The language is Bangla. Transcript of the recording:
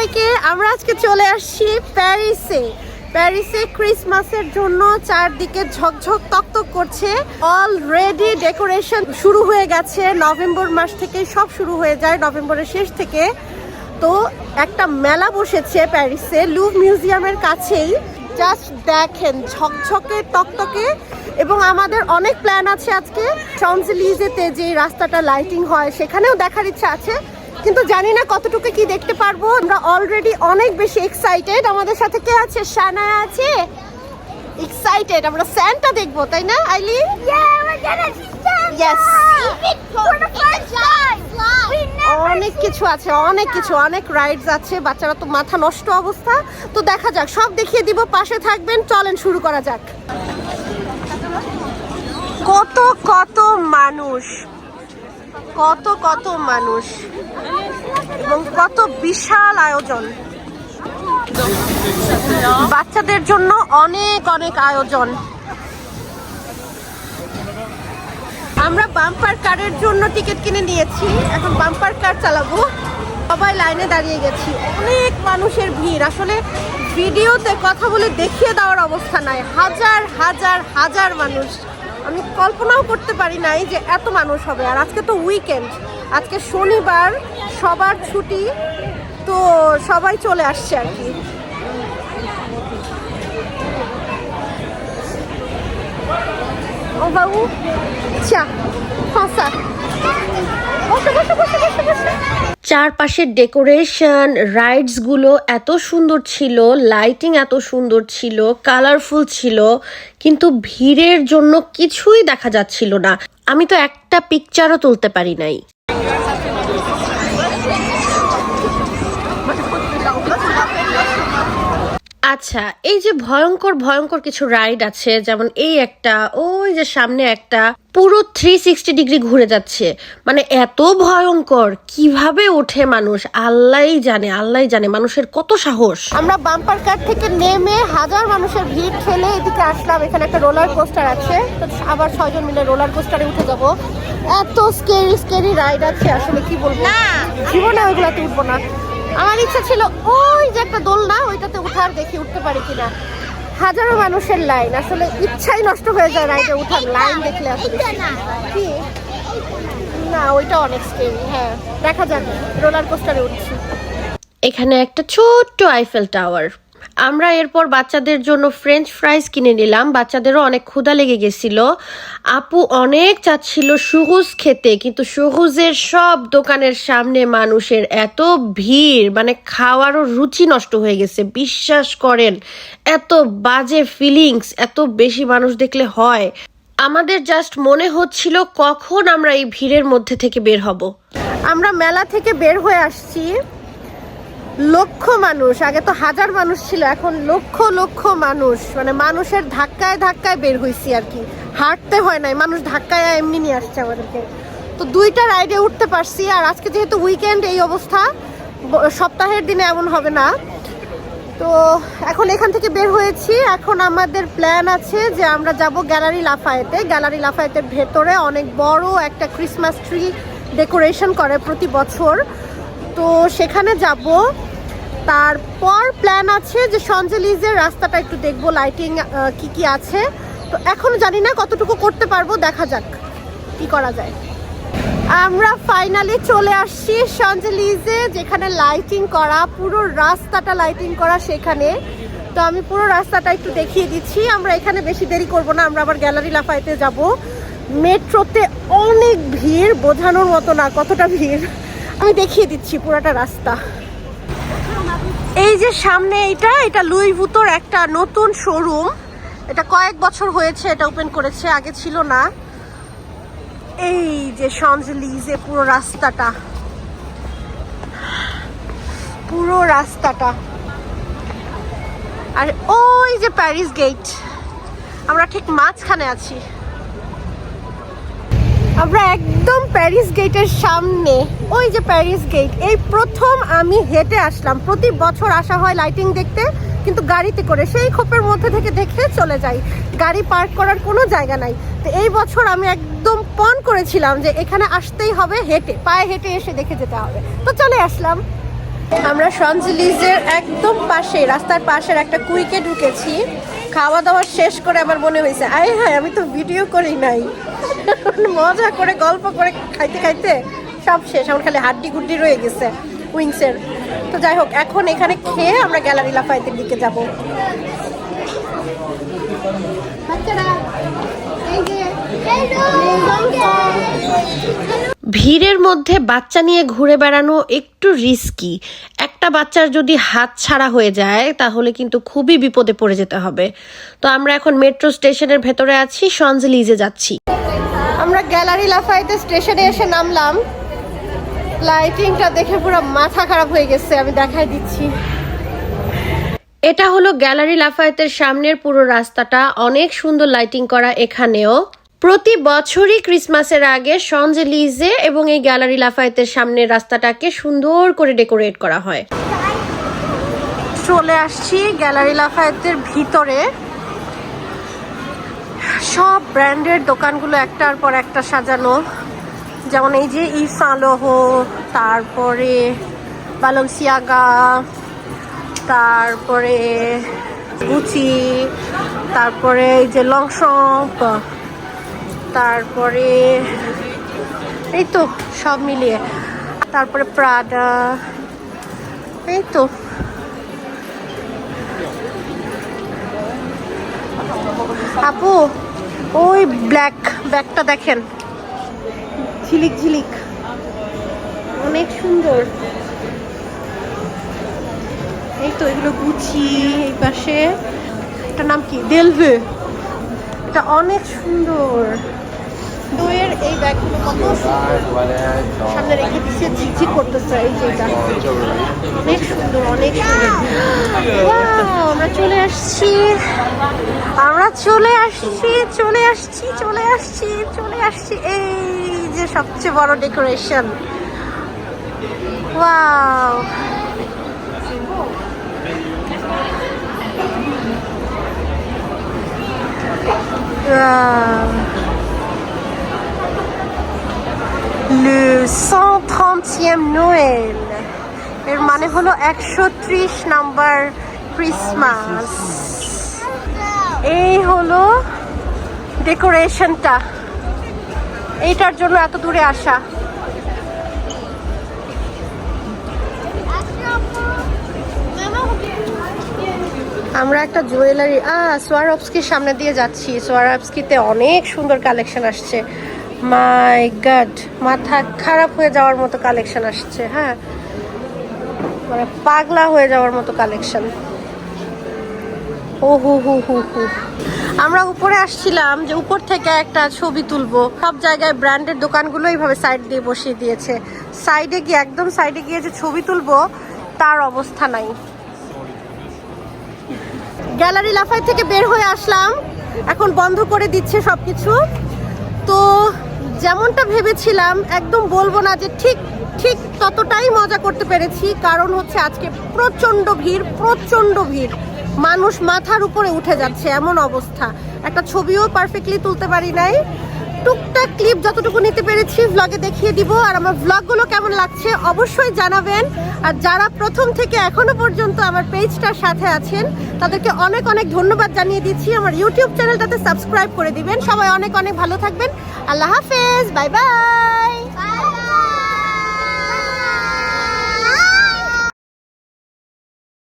সবাইকে আমরা আজকে চলে আসছি প্যারিসে। প্যারিসে ক্রিসমাসের জন্য চারদিকে ঝকঝক তকতক করছে। অলরেডি ডেকোরেশন শুরু হয়ে গেছে। নভেম্বর মাস থেকে সব শুরু হয়ে যায়, নভেম্বরের শেষ থেকে। তো একটা মেলা বসেছে প্যারিসে লুভ মিউজিয়ামের কাছেই। জাস্ট দেখেন, ঝকঝকে তকতকে। এবং আমাদের অনেক প্ল্যান আছে আজকে। চঞ্জলিজেতে যে রাস্তাটা লাইটিং হয়, সেখানেও দেখার ইচ্ছা আছে। কিন্তু জানি না কতটুকু কি দেখতে পারব। আমরা অলরেডি অনেক বেশি এক্সাইটেড আমাদের সাথে কে আছে? সানা আছে। এক্সাইটেড আমরা স্যান্টা দেখব তাই না আইলি অনেক কিছু আছে অনেক কিছু অনেক রাইডস আছে। বাচ্চারা তো মাথা নষ্ট অবস্থা। তো দেখা যাক সব দেখিয়ে দিব পাশে থাকবেন চলেন শুরু করা যাক। কত কত মানুষ। কত কত মানুষ এবং কত বিশাল আয়োজন। বাচ্চাদের জন্য অনেক অনেক আয়োজন। আমরা বাম্পার কারের জন্য টিকিট কিনে নিয়েছি। এখন বাম্পার কার চালাবো। সবাই লাইনে দাঁড়িয়ে গেছি। অনেক মানুষের ভিড়। আসলে ভিডিওতে কথা বলে দেখিয়ে দেওয়ার অবস্থা নাই। হাজার হাজার হাজার মানুষ। আমি কল্পনাও করতে পারি নাই যে এত মানুষ হবে। আর আজকে তো উইকেন্ড আজকে শনিবার, সবার ছুটি, তো সবাই চলে আসছে আর কি। ও বাবু চা ফাঁসা চারপাশের ডেকোরেশন রাইডসগুলো এত সুন্দর ছিল, লাইটিং এত সুন্দর ছিল, কালারফুল ছিল, কিন্তু ভিড়ের জন্য কিছুই দেখা যাচ্ছিল না। আমি তো একটা পিকচারও তুলতে পারি নাই। আচ্ছা এই যে ভয়ঙ্কর ভয়ঙ্কর কিছু রাইড আছে যেমন এই একটা ওই যে সামনে একটা পুরো থ্রি সিক্সটি ডিগ্রি ঘুরে যাচ্ছে। মানে এত ভয়ঙ্কর কীভাবে ওঠে মানুষ? আল্লাহই জানে আল্লাহই জানে মানুষের কত সাহস। আমরা বাম্পার কার থেকে নেমে হাজার মানুষের ভিড় ঠেলে এদিকে আসলাম এখানে একটা রোলার কোস্টার আছে। তো আবার ছয়জন মিলে রোলার কোস্টারে উঠে যাব। এত স্কেরি স্কেরি রাইড আছে আসলে কি বলব? না। জীবনে ওইগুলাতে উঠবো না। আমার ইচ্ছা ছিল ওই যে একটা দোলনা ওইটাতে উঠার দেখি উঠতে পারি কিনা। হাজারো মানুষের লাইন আসলে ইচ্ছাই নষ্ট হয়ে যায় রাইডে উঠার। লাইন দেখলে আসলে না। কি? না ওইটা অনেক স্কেল হ্যাঁ। দেখা যাবে রোলার কোস্টারে উঠছি। এখানে একটা ছোট্ট আইফেল টাওয়ার আমরা এরপর বাচ্চাদের জন্য ফ্রেঞ্চ ফ্রাইজ কিনে নিলাম। বাচ্চাদেরও অনেক ক্ষুধা লেগে গেছিল। আপু অনেক চাচ্ছিল সুহুজ খেতে, কিন্তু সুহুজের সব দোকানের সামনে মানুষের এত ভিড় মানে খাওয়ারও রুচি নষ্ট হয়ে গেছে। বিশ্বাস করেন, এত বাজে ফিলিংস এত বেশি মানুষ দেখলে হয়। আমাদের জাস্ট মনে হচ্ছিল কখন আমরা এই ভিড়ের মধ্যে থেকে বের হব। আমরা মেলা থেকে বের হয়ে আসছি। লক্ষ মানুষ, আগে তো হাজার মানুষ ছিল, এখন লক্ষ লক্ষ মানুষ মানে মানুষের ধাক্কায় ধাক্কায় বের হয়েছি আর কি। হাঁটতে হয় নাই, মানুষ ধাক্কায় এমনি নিয়ে আসছে আমাদেরকে। তো দুইটা রাইডে উঠতে পারছি, আর আজকে যেহেতু উইকেন্ড এই অবস্থা সপ্তাহের দিনে এমন হবে না। তো এখন এখান থেকে বের হয়েছি, এখন আমাদের প্ল্যান আছে যে আমরা যাব গ্যালারি লাফায়েতে গ্যালারি লাফায়েতের ভেতরে অনেক বড় একটা ক্রিসমাস ট্রি ডেকোরেশন করে প্রতি বছর। তো সেখানে যাব। তারপর প্ল্যান আছে যে সঞ্জলিজের রাস্তাটা একটু দেখব লাইটিং কি কি আছে। তো এখনও জানি না কতটুকু করতে পারব, দেখা যাক কি করা যায়। আমরা ফাইনালি চলে আসছি সঞ্জলিজে, যেখানে লাইটিং করা, পুরো রাস্তাটা লাইটিং করা সেখানে। তো আমি পুরো রাস্তাটা একটু দেখিয়ে দিচ্ছি। আমরা এখানে বেশি দেরি করব না, আমরা আবার গ্যালারি লাফাইতে যাব। মেট্রোতে অনেক ভিড়, বোঝানোর মতো না কতটা ভিড়। আমি দেখিয়ে দিচ্ছি পুরোটা রাস্তা। এই যে সামনে এটা এটা লুই ভুতোর একটা নতুন শোরুম এটা কয়েক বছর হয়েছে, এটা ওপেন করেছে, আগে ছিল না। এই যে সঞ্জলিজে পুরো রাস্তাটা। পুরো রাস্তাটা। আর ওই যে প্যারিস গেট আমরা ঠিক মাঝখানে আছি। আমরা একদম প্যারিস গেটের সামনে। ওই যে প্যারিস গেট। এই প্রথম আমি হেঁটে আসলাম। প্রতি বছর আসা হয় লাইটিং দেখতে, কিন্তু গাড়িতে করে সেই খোপের মধ্যে থেকে দেখে চলে যাই। গাড়ি পার্ক করার কোনো জায়গা নাই। তো এই বছর আমি একদম পণ করেছিলাম যে এখানে আসতেই হবে, হেঁটে, পায়ে হেঁটে এসে দেখে যেতে হবে। তো চলে আসলাম। আমরা সঞ্জলিজের একদম পাশে, রাস্তার পাশের একটা কুইকে ঢুকেছি। খাওয়া দাওয়া শেষ করে আমার মনে হয়েছে, আয় হ্যাঁ আমি তো ভিডিও করি নাই। মজা করে গল্প করে খাইতে খাইতে সব শেষ আমার খালি হাড্ডি গুড্ডি রয়ে গেছে উইংসের তো যাই হোক এখন এখানে খেয়ে আমরা গ্যালারি লাফাইতের দিকে যাব বাচ্চারা এই যে ভিড়ের মধ্যে বাচ্চা নিয়ে ঘুরে বেড়ানো একটু রিস্কি একটা বাচ্চার যদি হাত ছাড়া হয়ে যায় তাহলে কিন্তু খুবই বিপদে পড়ে যেতে হবে। তো আমরা এখন মেট্রো স্টেশনের ভেতরে আছি সঞ্জলিজে যাচ্ছি। আমরা গ্যালারি লাফাইতে স্টেশনে এসে নামলাম। লাইটিংটা দেখে পুরো মাথা খারাপ হয়ে গেছে আমি দেখাই দিচ্ছি। এটা হলো গ্যালারি লাফায়েতের সামনের পুরো রাস্তাটা। অনেক সুন্দর লাইটিং করা এখানেও। প্রতি বছরই ক্রিসমাসের আগে সঞ্জেলিজে এবং এই গ্যালারি লাফায়েতের সামনের রাস্তাটাকে সুন্দর করে ডেকোরেট করা হয়। চলে আসছি গ্যালারি লাফায়েতের ভিতরে। সব ব্র্যান্ডের দোকানগুলো একটার পর একটা সাজানো। যেমন এই যে ইসালোহো তারপরে বালংসিয়াগা তারপরে গুচি, তারপরে এই যে লংশপ তারপরে এই তো সব মিলিয়ে। তারপরে প্রাডা এই তো। আপু, ওই ব্ল্যাক ব্যাগটা দেখেন। ঝিলিক ঝিলিক। অনেক সুন্দর। এই তো এগুলো গুচি এই পাশে। একটা নাম কি? দেলভে এটা অনেক সুন্দর। দইয়ের এই ব্যাগগুলো কত সুন্দর। সামনে রেখে দিচ্ছে, ঝিকঝিক করতেছে এই যে অনেক সুন্দর অনেক সুন্দর। আমরা চলে আসছি। আমরা চলে আসছি চলে আসছি চলে আসছি চলে আসছি। এই যে সবচেয়ে বড় decoration wow. Le 130e Noël. এর মানে হলো একশো ত্রিশ নাম্বার ক্রিসমাস এই হলো ডেকোরেশনটা এইটার জন্য এত দূরে আসা। আমরা একটা জুয়েলারি আ সোয়ারবস্কির সামনে দিয়ে যাচ্ছি। সোয়ারবস্কিতে অনেক সুন্দর কালেকশন আসছে। মাই গড মাথা খারাপ হয়ে যাওয়ার মতো কালেকশন আসছে হ্যাঁ। মানে পাগলা হয়ে যাওয়ার মতো কালেকশন ও হু হু হু হু। আমরা উপরে আসছিলাম যে উপর থেকে একটা ছবি তুলবো। সব জায়গায় ব্র্যান্ডের দোকানগুলো এইভাবে সাইড দিয়ে বসিয়ে দিয়েছে। সাইডে গিয়ে, একদম সাইডে গিয়ে যে ছবি তুলবো, তার অবস্থা নাই। গ্যালারি লাফাই থেকে বের হয়ে আসলাম। এখন বন্ধ করে দিচ্ছে সব কিছু তো যেমনটা ভেবেছিলাম, একদম বলব না যে ঠিক ঠিক ততটাই মজা করতে পেরেছি। কারণ হচ্ছে আজকে প্রচণ্ড ভিড় প্রচণ্ড ভিড়। মানুষ মাথার উপরে উঠে যাচ্ছে, এমন অবস্থা। একটা ছবিও পারফেক্টলি তুলতে পারি নাই। টুকটাক ক্লিপ যতটুকু নিতে পেরেছি ভ্লগে দেখিয়ে দিব। আর আমার ভ্লগগুলো কেমন লাগছে অবশ্যই জানাবেন। আর যারা প্রথম থেকে এখনও পর্যন্ত আমার পেজটার সাথে আছেন, তাদেরকে অনেক অনেক ধন্যবাদ জানিয়ে দিচ্ছি। আমার ইউটিউব চ্যানেলটাতে সাবস্ক্রাইব করে দিবেন। সবাই অনেক অনেক ভালো থাকবেন। আল্লাহ হাফেজ। Bye bye